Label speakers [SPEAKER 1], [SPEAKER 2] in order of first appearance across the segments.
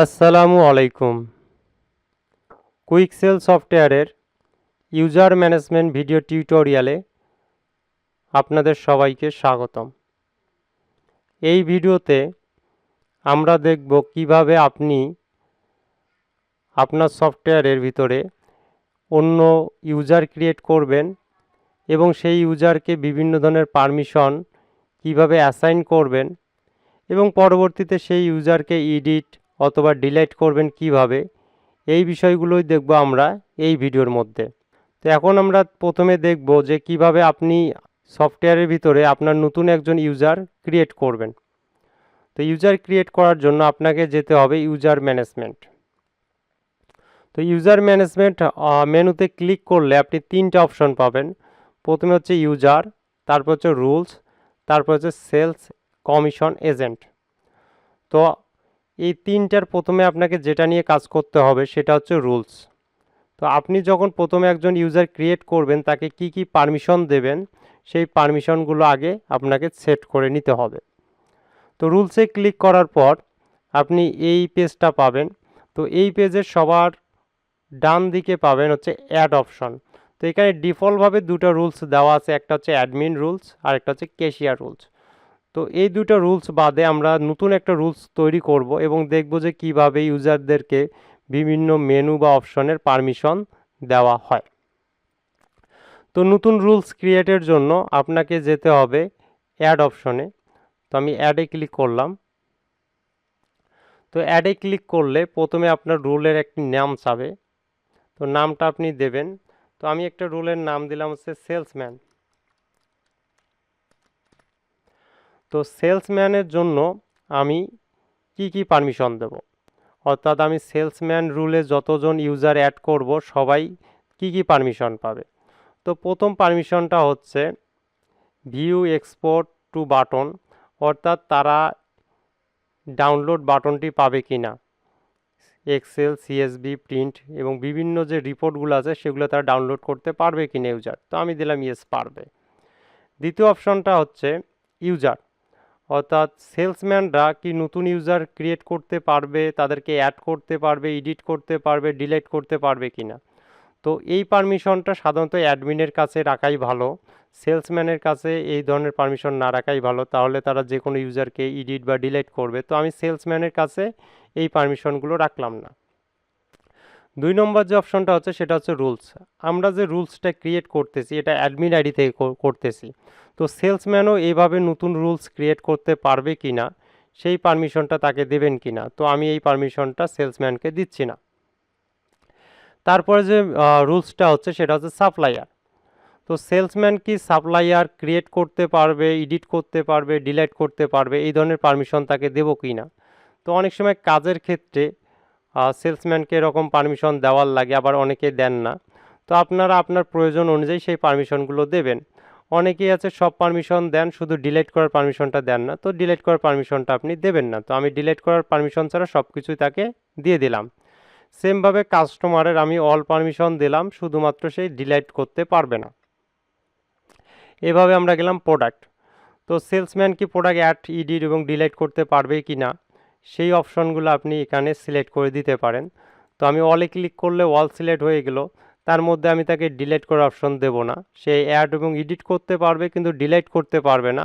[SPEAKER 1] আসসালামু আলাইকুম। কুইকসেল সফটওয়্যারের ইউজার ম্যানেজমেন্ট ভিডিও টিউটোরিয়ালে আপনাদের সবাইকে স্বাগতম। এই ভিডিওতে আমরা দেখব কীভাবে আপনি আপনার সফটওয়্যারের ভিতরে অন্য ইউজার ক্রিয়েট করবেন এবং সেই ইউজারকে বিভিন্ন ধরনের পারমিশন কীভাবে অ্যাসাইন করবেন এবং পরবর্তীতে সেই ইউজারকে এডিট অথবা ডিলিট করবেন কীভাবে, এই বিষয়গুলোই দেখব আমরা এই ভিডিওর মধ্যে। তো এখন আমরা প্রথমে দেখব যে কীভাবে আপনি সফটওয়্যারের ভিতরে আপনার নতুন একজন ইউজার ক্রিয়েট করবেন। তো ইউজার ক্রিয়েট করার জন্য আপনাকে যেতে হবে ইউজার ম্যানেজমেন্ট তো ইউজার ম্যানেজমেন্ট মেনুতে ক্লিক করলে আপনি তিনটা অপশন পাবেন। প্রথমে হচ্ছে ইউজার তারপর হচ্ছে রুলস তারপর হচ্ছে সেলস কমিশন এজেন্ট তো এই তিনটার প্রথমে আপনাকে যেটা নিয়ে কাজ করতে হবে সেটা হচ্ছে রুলস। তো আপনি যখন প্রথমে একজন ইউজার ক্রিয়েট করবেন, তাকে কি কি পারমিশন দেবেন, সেই পারমিশনগুলো আগে আপনাকে সেট করে নিতে হবে। তো রুলসে ক্লিক করার পর আপনি এই পেজটা পাবেন। তো এই পেজের সবার ডান দিকে পাবেন হচ্ছে অ্যাড অপশন। তো এখানে ডিফল্টভাবে দুটো রুলস দেওয়া আছে, একটা হচ্ছে অ্যাডমিন রুলস আর একটা হচ্ছে ক্যাশিয়ার রুলস। তো এই দুটো রুলস বাদে আমরা নতুন একটা রুলস তৈরি করব এবং দেখব যে কীভাবে ইউজারদেরকে বিভিন্ন মেনু বা অপশনের পারমিশন দেওয়া হয়। তো নতুন রুলস ক্রিয়েটের জন্য আপনাকে যেতে হবে অ্যাড অপশনে তো আমি অ্যাডে ক্লিক করলাম। তো অ্যাডে ক্লিক করলে প্রথমে আপনার রুলের একটি নাম চাবে। তো নামটা আপনি দেবেন। তো আমি একটা রুলের নাম দিলাম হচ্ছে সেলসম্যান তো সেলসম্যানের জন্য আমি কি কি পারমিশন দেব? অর্থাৎ আমি সেলসম্যান রুলে যতজন ইউজার অ্যাড করব, সবাই কি কি পারমিশন পাবে? তো প্রথম পারমিশনটা হচ্ছে ভিউ এক্সপোর্ট টু বাটন, অর্থাৎ তারা ডাউনলোড বাটনটি পাবে কি না এক্সেল, সিএসবি, প্রিন্ট এবং বিভিন্ন যে রিপোর্টগুলো আছে, সেগুলো তারা ডাউনলোড করতে পারবে কি না ইউজার? তো আমি দিলাম ইয়েস, পারবে। দ্বিতীয় অপশনটা হচ্ছে ইউজার। অর্থাৎ সেলসম্যানরা কি নতুন ইউজার ক্রিয়েট করতে পারবে, তাদেরকে অ্যাড করতে পারবে, এডিট করতে পারবে, ডিলেট করতে পারবে কি না তো এই পারমিশনটা সাধারণত অ্যাডমিনের কাছে রাখাই ভালো, সেলসম্যানের কাছে এই ধরনের পারমিশন না রাখাই ভালো, তাহলে তারা যে কোনো ইউজারকে এডিট বা ডিলেট করবে। তো আমি সেলসম্যানের কাছে এই পারমিশনগুলো রাখলাম না। দুই নম্বর যে অপশনটা হচ্ছে সেটা হচ্ছে রুলস। আমরা যে রুলসটা ক্রিয়েট করতেছি, এটা অ্যাডমিন আইডি থেকে করতেছি। তো সেলসম্যানও এইভাবে নতুন রুলস ক্রিয়েট করতে পারবে কি না সেই পারমিশনটা তাকে দেবেন কি না তো আমি এই পারমিশনটা সেলসম্যানকে দিচ্ছি না। তারপরে যে রুলসটা হচ্ছে সেটা হচ্ছে সাপ্লায়ার। তো সেলসম্যান কি সাপ্লায়ার ক্রিয়েট করতে পারবে, এডিট করতে পারবে, ডিলাইট করতে পারবে, এই ধরনের পারমিশন তাকে দেবো কি না তো অনেক সময় কাজের ক্ষেত্রে সেলসম্যানকে এরকম পারমিশন দেওয়ার লাগে, আবার অনেকে দেন না। তো আপনারা আপনার প্রয়োজন অনুযায়ী সেই পারমিশনগুলো দেবেন। অনেকেই আছে, সব পারমিশন দেন, শুধু ডিলেট করার পারমিশনটা দেন না। তো ডিলেট করার পারমিশনটা আপনি দেবেন না। তো আমি ডিলেট করার পারমিশন ছাড়া সব কিছুই তাকে দিয়ে দিলাম। সেমভাবে কাস্টমারের আমি অল পারমিশন দিলাম, শুধুমাত্র সেই ডিলাইট করতে পারবে না। এভাবে আমরা গেলাম প্রোডাক্ট তো সেলসম্যান কি প্রোডাক্ট অ্যাড ইডিট এবং ডিলাইট করতে পারবে কি না সেই অপশনগুলো আপনি এখানে সিলেক্ট করে দিতে পারেন। তো আমি অলে ক্লিক করলে অল সিলেক্ট হয়ে গেল। তার মধ্যে আমি তাকে ডিলেট করার অপশন দেব না। সে অ্যাড এবং এডিট করতে পারবে কিন্তু ডিলেট করতে পারবে না।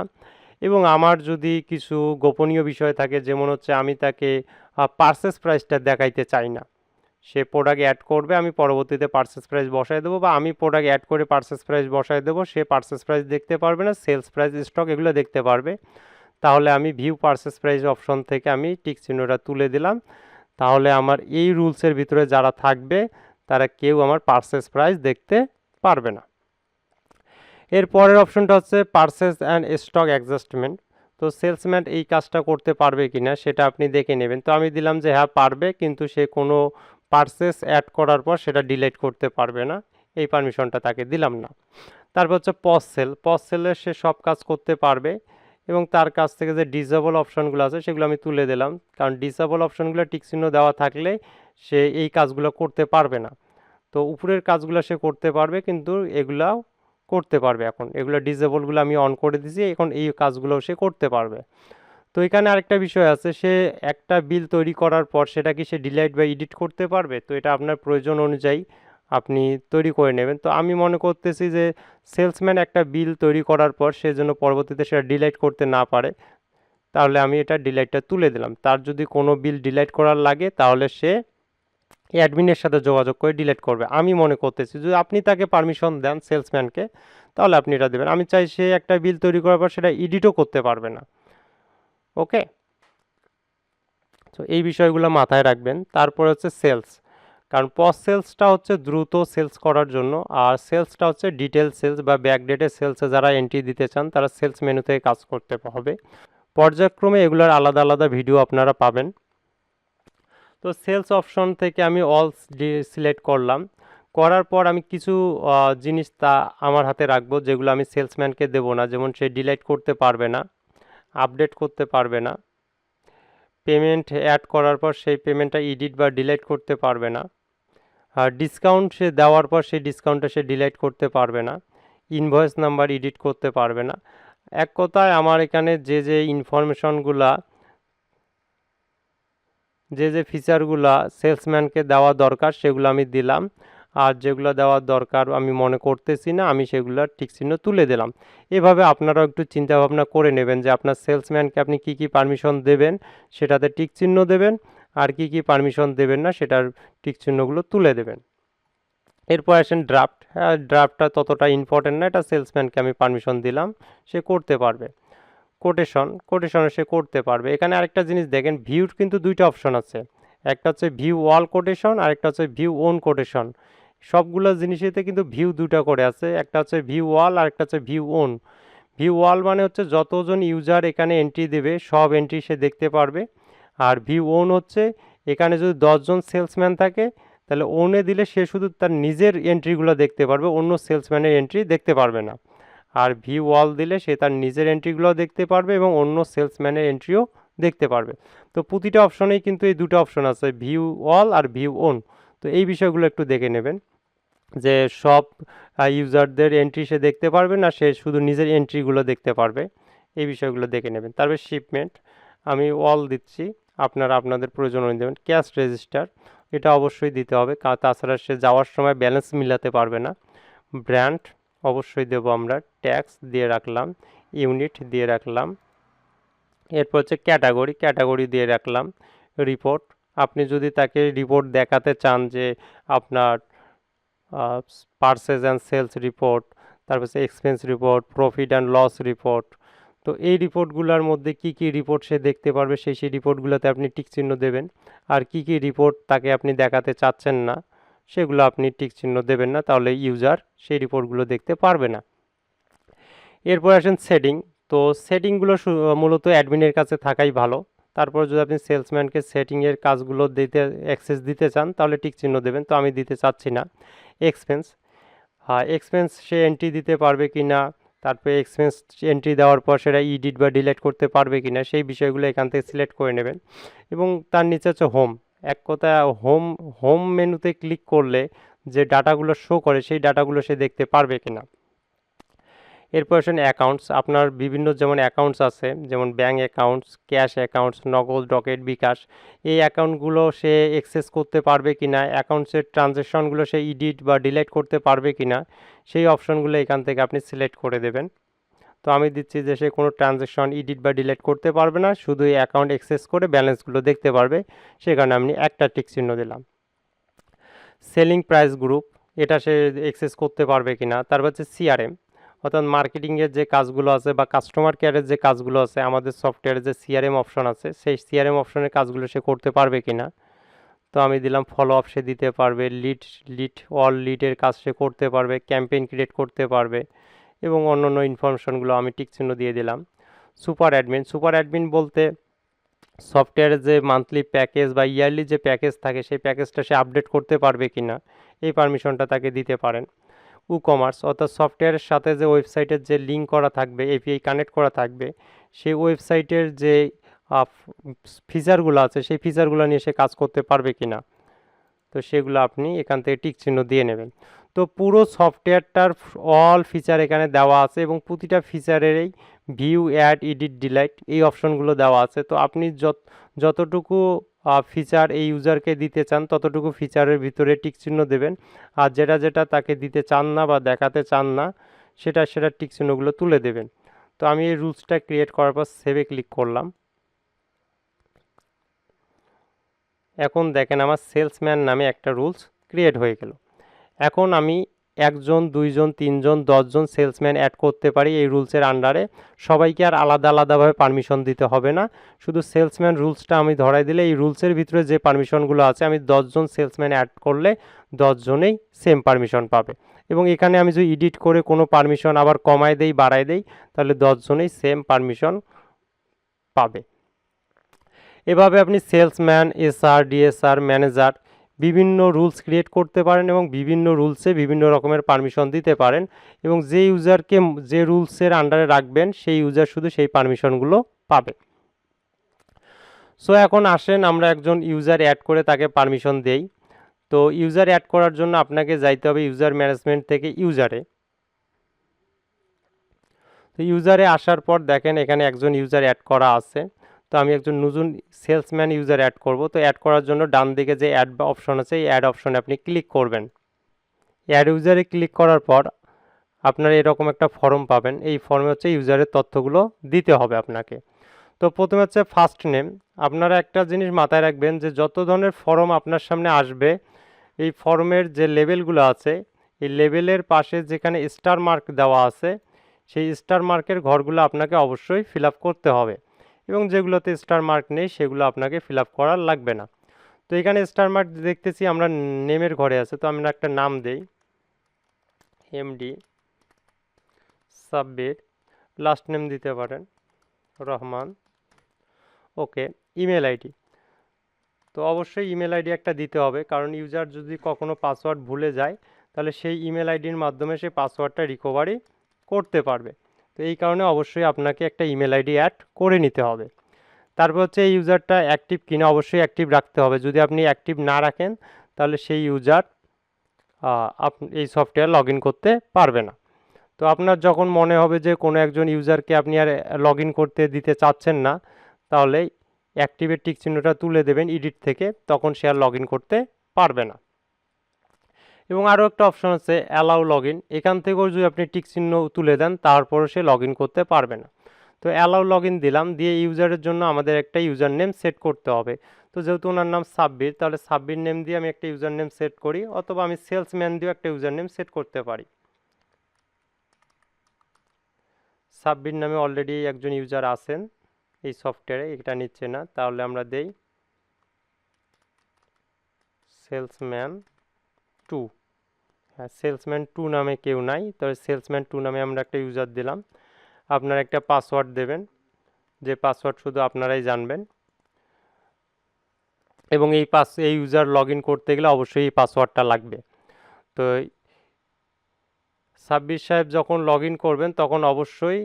[SPEAKER 1] এবং আমার যদি কিছু গোপনীয় বিষয় থাকে, যেমন হচ্ছে আমি তাকে পার্সেস প্রাইসটা দেখাইতে চাই না। সে প্রোডাক্ট অ্যাড করবে, আমি পরবর্তীতে পার্সেস প্রাইস বসায় দেবো বা আমি প্রোডাক্ট অ্যাড করে পার্সেস প্রাইস বসায় দেবো। সে পার্সেস প্রাইস দেখতে পারবে না সেলস প্রাইস স্টক এগুলো দেখতে পারবে। তাহলে আমি ভিউ পার্সেস প্রাইস অপশন থেকে আমি টিক চিহ্নটা তুলে দিলাম। তাহলে আমার এই রুলসের ভিতরে যারা থাকবে, তারা কেউ আমার পার্সেস প্রাইস দেখতে পারবে না। এর পরের অপশনটা হচ্ছে পার্সেস অ্যান্ড স্টক অ্যাডজাস্টমেন্ট তো সেলসম্যান এই কাজটা করতে পারবে কি না সেটা আপনি দেখে নেবেন। তো আমি দিলাম যে হ্যাঁ পারবে, কিন্তু সে কোনো পার্সেস অ্যাড করার পর সেটা ডিলেট করতে পারবে না। এই পারমিশনটা তাকে দিলাম না। তারপর হচ্ছে পস সেল পস সেলে সে সব কাজ করতে পারবে। এবং তার কাছ থেকে যে ডিসেবল অপশনগুলো আছে, সেগুলো আমি তুলে দিলাম। কারণ ডিসেবল অপশনগুলো টিকচিহ্ন দেওয়া থাকলে সে এই কাজগুলো করতে পারবে না। তো উপরের কাজগুলো সে করতে পারবে, কিন্তু এগুলাও করতে পারবে এখন। এগুলো ডিসেবলগুলো আমি অন করে দিয়েছি, এখন এই কাজগুলো সে করতে পারবে। তো এখানে আরেকটা বিষয় আছে, সে একটা বিল তৈরি করার পর সেটা কি সে ডিলাইট বা এডিট করতে পারবে? তো এটা আপনার প্রয়োজন অনুযায়ী আপনি তৈরি করে নেবেন। তো আমি মনে করতেছি যে সেলসম্যান একটা বিল তৈরি করার পর সে যেন পরবর্তীতে সেটা ডিলাইট করতে না পারে, তাহলে আমি এটা ডিলাইটটা তুলে দিলাম। তার যদি কোনো বিল ডিলাইট করার লাগে, তাহলে সে অ্যাডমিনের সাথে যোগাযোগ করে ডিলিট করবে। আমি মনে করতেছি যদি আপনি তাকে পারমিশন দেন সেলসম্যানকে, তাহলে আপনি এটা দেবেন। আমি চাই সে একটা বিল তৈরি করার পর সেটা এডিটও করতে পারবে না। ওকে? তো এই বিষয়গুলো মাথায় রাখবেন। তারপরে হচ্ছে সেলস। কারণ পস সেলসটা হচ্ছে দ্রুত সেলস করার জন্য, আর সেলসটা হচ্ছে ডিটেল সেলস বা ব্যাকডেটের সেলসে যারা এন্ট্রি দিতে চান, তারা সেলস মেনু থেকে কাজ করতে হবে। পর্যায়ক্রমে এগুলোর আলাদা আলাদা ভিডিও আপনারা পাবেন। তো সেলস অপশন থেকে আমি অল সিলেক্ট করলাম। করার পর আমি কিছু জিনিস তা আমার হাতে রাখব, যেগুলো আমি সেলসম্যানকে দেবো না। যেমন সে ডিলাইট করতে পারবে না আপডেট করতে পারবে না। পেমেন্ট অ্যাড করার পর সেই পেমেন্টটা এডিট বা ডিলাইট করতে পারবে না। আর ডিসকাউন্ট সে দেওয়ার পর সেই ডিসকাউন্টটা সে ডিলাইট করতে পারবে না। ইনভয়েস নাম্বার এডিট করতে পারবে না। এক কথায় আমার এখানে যে যে ইনফরমেশনগুলা যে যে ফিচারগুলা সেলসম্যানকে দেওয়া দরকার সেগুলো আমি দিলাম। আর যেগুলো দেওয়ার দরকার আমি মনে করতেছি না, আমি সেগুলোর টিক চিহ্ন তুলে দিলাম। এভাবে আপনারাও একটু চিন্তা ভাবনা করে নেবেন যে আপনার সেলসম্যানকে আপনি কি কি পারমিশন দেবেন, সেটাতে টিক চিহ্ন দেবেন, আর কি কি পারমিশন দেবেন না, সেটার টিক চিহ্নগুলো তুলে দেবেন। এরপর আসেন ড্রাফট। হ্যাঁ ড্রাফটটা ততটা ইম্পর্টেন্ট না, এটা সেলসম্যানকে আমি পারমিশন দিলাম, সে করতে পারবে। কোটেশন, কোটেশনে সে করতে পারবে। এখানে আরেকটা জিনিস দেখেন ভিউর কিন্তু দুইটা অপশন আছে। একটা হচ্ছে ভিউ ওয়াল কোটেশন আর একটা হচ্ছে ভিউ ওন কোটেশন সবগুলো জিনিসেতে কিন্তু ভিউ দুটা করে আছে। একটা হচ্ছে ভিউ ওয়াল আর একটা হচ্ছে ভিউ ওন ভিউ ওয়াল মানে হচ্ছে যতজন ইউজার এখানে এন্ট্রি দেবে, সব এন্ট্রি সে দেখতে পারবে। আর ভিউ ওন হচ্ছে এখানে যদি দশজন সেলসম্যান থাকে, তাহলে ওনে দিলে সে শুধু তার নিজের এন্ট্রিগুলো দেখতে পারবে, অন্য সেলসম্যানের এন্ট্রি দেখতে পারবে না। আর ভিউ ওয়াল দিলে সে তার নিজের এন্ট্রিগুলো দেখতে পারবে এবং অন্য সেলসম্যানের এন্ট্রিও দেখতে পারবে। তো প্রতিটা অপশনেই কিন্তু এই দুটো অপশন আছে ভিউ ওয়াল আর ভিউ ওন তো এই বিষয়গুলো একটু দেখে নেবেন। যে সব ইউজারদের এন্ট্রি সে দেখতে পারবে না, সে শুধু নিজের এন্ট্রিগুলো দেখতে পারবে। এই বিষয়গুলো দেখে নেবেন। তারপরে শিপমেন্ট আমি ওয়াল দিচ্ছি। আপনারা আপনাদের প্রয়োজন দেবেন। ক্যাশ রেজিস্টার এটা অবশ্যই দিতে হবে। তাছাড়া সে যাওয়ার সময় ব্যালেন্স মিলাতে পারবে না। ব্র্যান্ড অবশ্যই দেবো আমরা। ট্যাক্স দিয়ে রাখলাম। ইউনিট দিয়ে রাখলাম। এরপর হচ্ছে ক্যাটাগরি ক্যাটাগরি দিয়ে রাখলাম। রিপোর্ট আপনি যদি তাকে রিপোর্ট দেখাতে চান যে আপনার পার্সেস অ্যান্ড সেলস রিপোর্ট তারপর expense report profit and loss report তো এই রিপোর্টগুলোর মধ্যে কি কি রিপোর্ট সে দেখতে পারবে, সেই সেই রিপোর্টগুলোতে আপনি টিক চিহ্ন দেবেন। আর কি কি রিপোর্ট তাকে আপনি দেখাতে চাচ্ছেন না, সেগুলো আপনি টিক চিহ্ন দেবেন না, তাহলে ইউজার সেই রিপোর্টগুলো দেখতে পারবে না। এরপর আসেন সেটিং তো সেটিংগুলো মূলত অ্যাডমিনের কাছে থাকাই ভালো। তারপর যদি আপনি সেলসম্যানকে সেটিংয়ের কাজগুলো দিতে অ্যাক্সেস দিতে চান, তাহলে টিক চিহ্ন দেবেন। তো আমি দিতে চাচ্ছি না। এক্সপেন্স হ্যাঁ এক্সপেন্স সে এন্ট্রি দিতে পারবে কি না, তারপরে এক্সপেন্স এন্ট্রি দেওয়ার পর সেটা ইডিট বা ডিলেট করতে পারবে কি না, সেই বিষয়গুলো এখান থেকে সিলেক্ট করে নেবেন। এবং তার নিচে হচ্ছে হোম এক কথা হোম হোম মেনুতে ক্লিক করলে যে ডাটাগুলো শো করে, সেই ডাটাগুলো সে দেখতে পারবে কি না। এরপর আসেন অ্যাকাউন্টস আপনার বিভিন্ন যেমন অ্যাকাউন্টস আছে, যেমন bank accounts cash accounts Nagad Rocket bKash, এই অ্যাকাউন্টগুলো সে অ্যাক্সেস করতে পারবে কি না অ্যাকাউন্টসের ট্রানজ্যাকশনগুলো সে ইডিট বা ডিলেট করতে পারবে কি না সেই অপশনগুলো এখান থেকে আপনি সিলেক্ট করে দেবেন। তো আমি দিচ্ছি যে সে কোনো ট্রানজ্যাকশন এডিট বা ডিলেট করতে পারবে না, শুধু অ্যাকাউন্ট অ্যাক্সেস করে ব্যালেন্সগুলো দেখতে পারবে। সে কারণে আমি একটা টিক চিহ্ন দিলাম। সেলিং প্রাইস গ্রুপ এটা সে অ্যাক্সেস করতে পারবে কি না তারপর হচ্ছে সিআরএম অর্থাৎ মার্কেটিংয়ের যে কাজগুলো আছে বা কাস্টমার কেয়ারের যে কাজগুলো আছে, আমাদের সফটওয়্যারের যে সিআরএম অপশন আছে, সেই সিআরএম অপশনের কাজগুলো সে করতে পারবে কি না তো আমি দিলাম ফলো আপ সে দিতে পারবে লিড লিড অল লিডের কাজ সে করতে পারবে ক্যাম্পেইন ক্রিয়েট করতে পারবে এবং অন্য অন্য ইনফরমেশনগুলো আমি টিক চিহ্ন দিয়ে দিলাম। সুপার অ্যাডমিন সুপার অ্যাডমিন বলতে সফটওয়্যারের যে মান্থলি প্যাকেজ বা ইয়ারলি যে প্যাকেজ থাকে, সেই প্যাকেজটা সে আপডেট করতে পারবে কি না এই পারমিশনটা তাকে দিতে পারেন। ই কমার্স অর্থাৎ সফটওয়্যারের সাথে যে ওয়েবসাইটের যে লিঙ্ক করা থাকবে এপিআই কানেক্ট করা থাকবে, সেই ওয়েবসাইটের যে ফিচারগুলো আছে, সেই ফিচারগুলো নিয়ে সে কাজ করতে পারবে কি না তো সেগুলো আপনি এখান থেকে টিক চিহ্ন দিয়ে নেবেন। তো পুরো সফটওয়্যারটার অল ফিচার এখানে দেওয়া আছে এবং প্রতিটা ফিচারেরই ভিউ অ্যাড এডিট ডিলাইট এই অপশনগুলো দেওয়া আছে। তো আপনি যত, যতটুকু ফিচার এই ইউজারকে দিতে চান, ততটুকু ফিচারের ভিতরে টিক চিহ্ন দেবেন। আর যেটা যেটা তাকে দিতে চান না বা দেখাতে চান না, সেটা সেটা টিক চিহ্নগুলো তুলে দেবেন। তো আমি এই রুলসটা ক্রিয়েট করার পর সেভে ক্লিক করলাম। এখন দেখেন আমার সেলসম্যান নামে একটা রুলস ক্রিয়েট হয়ে গেল। এখন আমি একজন, দুইজন, তিনজন, দশজন সেলসম্যান অ্যাড করতে পারি এই রুলসের আন্ডারে। সবাইকে আর আলাদা আলাদাভাবে পারমিশন দিতে হবে না। শুধু সেলসম্যান রুলসটা আমি ধরাই দিলে এই রুলসের ভিতরে যে পারমিশনগুলো আছে, আমি দশজন সেলসম্যান অ্যাড করলে দশজনেই সেম পারমিশন পাবে। এবং এখানে আমি যদি এডিট করে কোনো পারমিশন আবার কমায় দেই, বাড়ায় দেই, তাহলে দশজনেই সেম পারমিশন পাবে। এভাবে আপনি সেলসম্যান, এসআর, ডিএসআর, ম্যানেজার বিভিন্ন রুলস ক্রিয়েট করতে পারেন এবং বিভিন্ন রুলসে বিভিন্ন রকমের পারমিশন দিতে পারেন এবং যে ইউজারকে যে রুলসের আন্ডারে রাখবেন, সেই ইউজার শুধু সেই পারমিশনগুলো পাবে। সো এখন আসেন আমরা একজন ইউজার অ্যাড করে তাকে পারমিশন দেই। তো ইউজার অ্যাড করার জন্য আপনাকে যাইতে হবে ইউজার ম্যানেজমেন্ট থেকে ইউজারে তো ইউজারে আসার পর দেখেন এখানে একজন ইউজার অ্যাড করা আছে। তো আমি একজন নতুন সেলসম্যান ইউজার অ্যাড করব। তো অ্যাড করার জন্য ডান দিকে যে অ্যাড অপশন আছে, এই অ্যাড অপশনে আপনি ক্লিক করবেন। অ্যাড ইউজারে ক্লিক করার পর আপনার এরকম একটা ফর্ম পাবেন। এই ফর্মে হচ্ছে ইউজারের তথ্যগুলো দিতে হবে আপনাকে। তো প্রথমে হচ্ছে ফার্স্ট নেম আপনারা একটা জিনিস মাথায় রাখবেন যে যত ধরনের ফর্ম আপনার সামনে আসবে, এই ফর্মের যে লেভেলগুলো আছে, এই লেভেলের পাশে যেখানে স্টার মার্ক দেওয়া আছে, সেই স্টার মার্কের ঘরগুলো আপনাকে অবশ্যই ফিল করতে হবে। এবং যেগুলোতে স্টার মার্ক নেই, সেগুলো আপনাকে ফিল আপ করার লাগবে না। তো এখানে স্টার মার্ক দেখতেছি, আমরা নেমের ঘরে আছে, তো আমরা একটা নাম দেই। এমডি সাব্বির লাস্ট নেম দিতে পারেন, রহমান। ওকে ইমেল আইডি তো অবশ্যই ইমেল আইডি একটা দিতে হবে, কারণ ইউজার যদি কখনো পাসওয়ার্ড ভুলে যায়, তাহলে সেই ইমেল আইডির মাধ্যমে সে পাসওয়ার্ডটা রিকভারি করতে পারবে। তো এই কারণে অবশ্যই আপনাকে একটা ইমেল আইডি অ্যাড করে নিতে হবে। তারপর হচ্ছে এই ইউজারটা অ্যাক্টিভ কিনা অবশ্যই অ্যাক্টিভ রাখতে হবে। যদি আপনি অ্যাক্টিভ না রাখেন, তাহলে সেই ইউজার এই সফটওয়্যার লগ করতে পারবে না। তো আপনার যখন মনে হবে যে কোনো একজন ইউজারকে আপনি আর লগ করতে দিতে চাচ্ছেন না, তাহলে অ্যাক্টিভের টিক চিহ্নটা তুলে দেবেন এডিট থেকে, তখন সে আর লগ করতে পারবে না। এবং আরও একটা অপশন আছে অ্যালাউ লগ ইন এখান থেকেও যদি আপনি টিক চিহ্ন তুলে দেন তারপরে সে লগ করতে পারবে না। তো অ্যালাউ লগ ইন দিলাম, দিয়ে ইউজারের জন্য আমাদের একটা ইউজার নেম সেট করতে হবে। তো যেহেতু ওনার নাম সাব্বির, তাহলে সাব্বির নেম দিয়ে আমি একটা ইউজার নেম সেট করি, অথবা আমি সেলসম্যান দিয়েও একটা ইউজার নেম সেট করতে পারি। সাব্বির নামে অলরেডি একজন ইউজার আছেন, এই সফটওয়্যারে এটা নিচ্ছে না। তাহলে আমরা দেই সেলসম্যান টু। হ্যাঁ সেলসম্যান টু নামে কেউ নাই, তবে সেলসম্যান টু নামে আমরা একটা ইউজার দিলাম। আপনার একটা পাসওয়ার্ড দেবেন, যে পাসওয়ার্ড শুধু আপনারাই জানবেন। এবং এই পাস এই ইউজার লগ করতে গেলে অবশ্যই এই পাসওয়ার্ডটা লাগবে। তো সাব্বির সাহেব যখন লগ করবেন, তখন অবশ্যই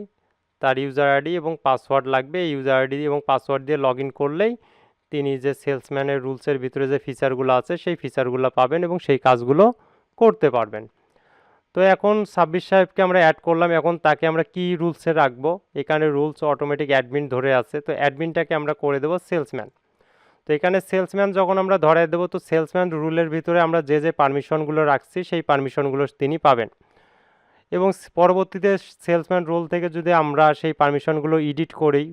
[SPEAKER 1] তার ইউজার আইডি এবং পাসওয়ার্ড লাগবে। এই ইউজার আইডি এবং পাসওয়ার্ড দিয়ে লগ করলেই তিনি যে সেলসম্যানের রুলসের ভিতরে যে ফিচারগুলো আছে, সেই ফিচারগুলো পাবেন এবং সেই কাজগুলো করতে পারবেন। তো এখন সাব্বির সাহেবকে আমরা অ্যাড করলাম। এখন তাকে আমরা কি রুলসে রাখব? এখানে রুলস অটোমেটিক অ্যাডমিন ধরে আছে। তো অ্যাডমিনটাকে আমরা করে দেবো সেলসম্যান তো এখানে সেলসম্যান যখন আমরা ধরে দেবো, তো সেলসম্যান রুলের ভিতরে আমরা যে যে পারমিশনগুলো রাখছি, সেই পারমিশনগুলো তিনি পাবেন। এবং পরবর্তীতে সেলসম্যান রোল থেকে যদি আমরা সেই পারমিশনগুলো এডিট করি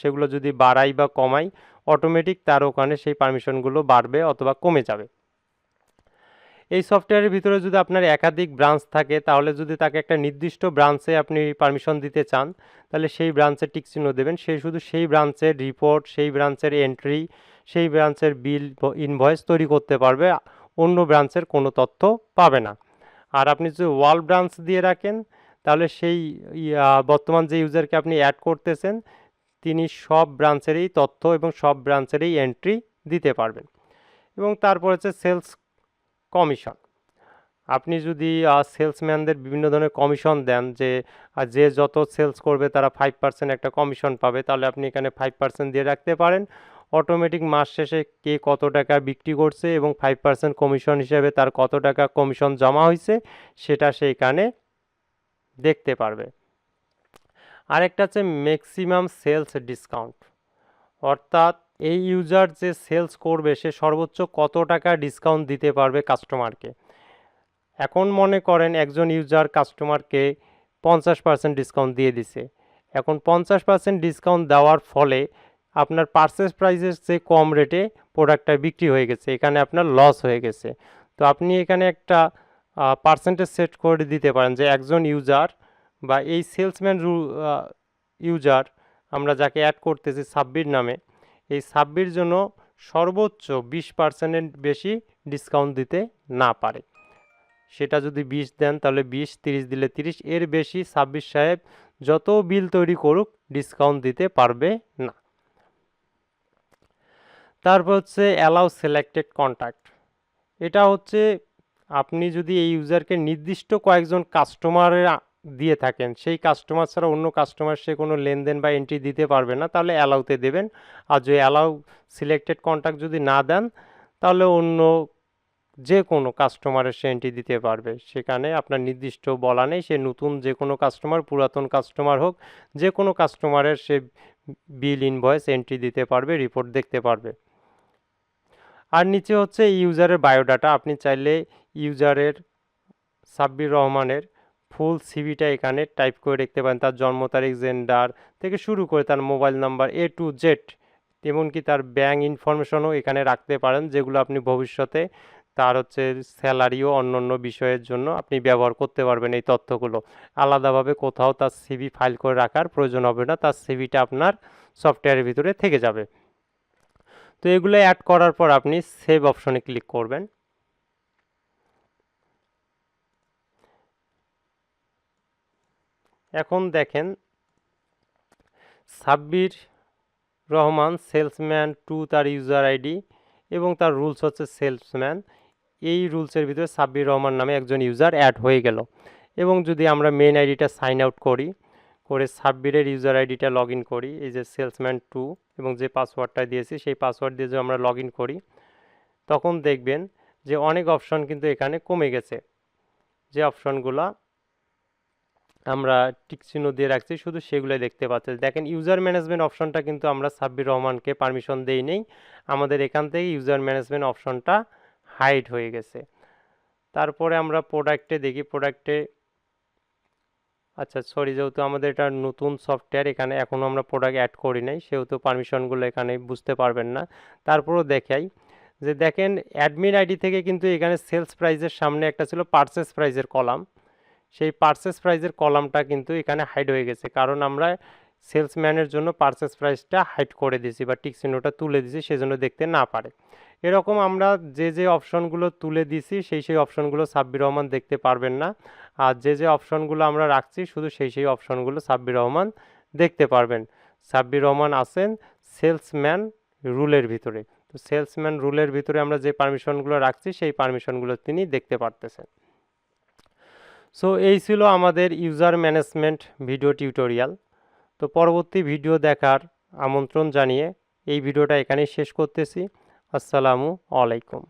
[SPEAKER 1] সেগুলো যদি বাড়াই বা কমাই অটোমেটিক তার ওখানে সেই পারমিশনগুলো বাড়বে অথবা কমে যাবে। এই সফটওয়্যারের ভিতরে যদি আপনার একাধিক ব্রাঞ্চ থাকে, তাহলে যদি তাকে একটা নির্দিষ্ট ব্রাঞ্চে আপনি পারমিশন দিতে চান, তাহলে সেই ব্রাঞ্চের টিক চিহ্ন দেবেন। সে শুধু সেই ব্রাঞ্চের রিপোর্ট সেই ব্রাঞ্চের এন্ট্রি সেই ব্রাঞ্চের বিল ইনভয়েস তৈরি করতে পারবে, অন্য ব্রাঞ্চের কোনো তথ্য পাবে না। আর আপনি যদি ওয়াল ব্রাঞ্চ দিয়ে রাখেন, তাহলে সেই বর্তমান যে ইউজারকে আপনি অ্যাড করতেছেন তিনি সব ব্রাঞ্চেরই তথ্য এবং সব ব্রাঞ্চেরই এন্ট্রি দিতে পারবেন। এবং তারপর হচ্ছে সেলস কমিশন আপনি যদি সেলসম্যানদের বিভিন্ন ধরনের কমিশন দেন যে যে যত সেলস করবে তারা ফাইভ পার্সেন্ট একটা কমিশন পাবে, তাহলে আপনি এখানে ফাইভ পার্সেন্ট দিয়ে রাখতে পারেন। অটোমেটিক মাস শেষে কে কত টাকা বিক্রি করছে এবং ফাইভ পার্সেন্ট কমিশন হিসেবে তার কত টাকা কমিশন জমা হয়েছে সেটা সেইখানে দেখতে পারবে। আরেকটা হচ্ছে ম্যাক্সিমাম সেলস ডিসকাউন্ট অর্থাৎ এই ইউজার যে সেলস করবে, সে সর্বোচ্চ কত টাকা ডিসকাউন্ট দিতে পারবে কাস্টমারকে এখন মনে করেন একজন ইউজার কাস্টমারকে পঞ্চাশ পার্সেন্ট ডিসকাউন্ট দিয়ে দিছে। এখন পঞ্চাশ পার্সেন্ট ডিসকাউন্ট দেওয়ার ফলে আপনার পার্সেস প্রাইসের চেয়ে কম রেটে প্রোডাক্টটা বিক্রি হয়ে গেছে, এখানে আপনার লস হয়ে গেছে। তো আপনি এখানে একটা পার্সেন্টেজ সেট করে দিতে পারেন যে একজন ইউজার বা এই সেলসম্যান ইউজার আমরা যাকে অ্যাড করতেছি সাব্বির নামে, এই সাব্বির জন্য সর্বোচ্চ বিশ পার্সেন্টের বেশি ডিসকাউন্ট দিতে না পারে। সেটা যদি বিশ দেন তাহলে বিশ, তিরিশ দিলে তিরিশ, এর বেশি সাব্বির সাহেব যত বিল তৈরি করুক ডিসকাউন্ট দিতে পারবে না। তারপর হচ্ছে অ্যালাউ সিলেক্টেড কন্ট্যাক্ট এটা হচ্ছে আপনি যদি এই ইউজারকে নির্দিষ্ট কয়েকজন কাস্টমারের দিয়ে থাকেন। সেই কাস্টমার ছাড়া অন্য কাস্টমার সে কোনো লেনদেন বা এন্ট্রি দিতে পারবে না, তাহলে অ্যালাউতে দেবেন। আর যদি অ্যালাউ সিলেক্টেড কন্ট্যাক্ট যদি না দেন, তাহলে অন্য যে কোনো কাস্টমারের সে এন্ট্রি দিতে পারবে। সেখানে আপনার নির্দিষ্ট বলা নেই, সে নতুন যে কোনো কাস্টমার পুরাতন কাস্টমার হোক যে কোনো কাস্টমারের সে বিল ইনভয়েস এন্ট্রি দিতে পারবে রিপোর্ট দেখতে পারবে। আর নিচে হচ্ছে ইউজারের বায়োডাটা আপনি চাইলে ইউজারের সাব্বির রহমানের ফুল সিভিটা এখানে টাইপ করে দেখতে পারেন। তার জন্ম তারিখ জেন্ডার থেকে শুরু করে তার mobile number A to Z এমনকি তার ব্যাঙ্ক ইনফরমেশনও এখানে রাখতে পারেন, যেগুলো আপনি ভবিষ্যতে তার হচ্ছে স্যালারিও অন্য অন্য বিষয়ের জন্য আপনি ব্যবহার করতে পারবেন এই তথ্যগুলো। আলাদাভাবে কোথাও তার সিভি ফাইল করে রাখার প্রয়োজন হবে না, তার সিভিটা আপনার সফটওয়্যারের ভিতরে থেকে যাবে। তো এগুলো অ্যাড করার পর আপনি সেভ অপশনে ক্লিক করবেন। এখন দেখেন সাব্বির রহমান সেলসম্যান, টু তার ইউজার আইডি এবং তার রুলস হচ্ছে সেলসম্যান। এই রুলসের ভিতরে সাব্বির রহমান নামে একজন ইউজার অ্যাড হয়ে গেল। এবং যদি আমরা মেন আইডিটা সাইন আউট করি, করে সাব্বিরের ইউজার আইডিটা লগ করি, এই যে সেলসম্যান টু এবং যে পাসওয়ার্ডটা দিয়েছি, সেই পাসওয়ার্ড দিয়ে যদি আমরা লগ করি, তখন দেখবেন যে অনেক অপশন কিন্তু এখানে কমে গেছে। যে অপশনগুলো আমরা টিক চিহ্ন দিয়ে রাখছি, শুধু সেগুলোই দেখতে পাচ্ছি দেখেন ইউজার ম্যানেজমেন্ট অপশনটা কিন্তু আমরা সাব্বির রহমানকে পারমিশন দেই নেই। আমাদের এখান থেকে ইউজার ম্যানেজমেন্ট অপশনটা হাইড হয়ে গেছে। তারপরে আমরা প্রোডাক্টে দেখি প্রোডাক্টে আচ্ছা সরি যেহেতু আমাদের এটা নতুন সফটওয়্যার এখানে এখনও আমরা প্রোডাক্ট অ্যাড করি নাই, সেহেতু পারমিশনগুলো এখানে বুঝতে পারবেন না। তারপরও দেখাই যে দেখেন অ্যাডমিন আইডি থেকে কিন্তু এখানে সেলস প্রাইজের সামনে একটা ছিল পার্সেস প্রাইজের কলাম সেই পার্সেস প্রাইজের কলামটা কিন্তু এখানে হাইড হয়ে গেছে। কারণ আমরা সেলসম্যানের জন্য পার্সেস প্রাইসটা হাইড করে দিয়েছি বা টিক চিহ্নটা তুলে দিয়েছি, সেজন্য দেখতে না পারে। এরকম আমরা যে যে অপশনগুলো তুলে দিছি সেই সেই অপশনগুলো সাব্বির রহমান দেখতে পারবেন না। আর যে যে অপশনগুলো আমরা রাখছি, শুধু সেই সেই অপশনগুলো সাব্বির রহমান দেখতে পারবেন। সাব্বির রহমান আছেন সেলসম্যান রুলের ভিতরে। তো সেলসম্যান রুলের ভিতরে আমরা যে পারমিশনগুলো রাখছি, সেই পারমিশনগুলো তিনি দেখতে পারতেছেন। সো এই ছিল আমাদের ইউজার ম্যানেজমেন্ট ভিডিও টিউটোরিয়াল তো পরবর্তী ভিডিও দেখার আমন্ত্রণ জানিয়ে এই ভিডিওটা এখানেই শেষ করতেছি। আসসালামু আলাইকুম।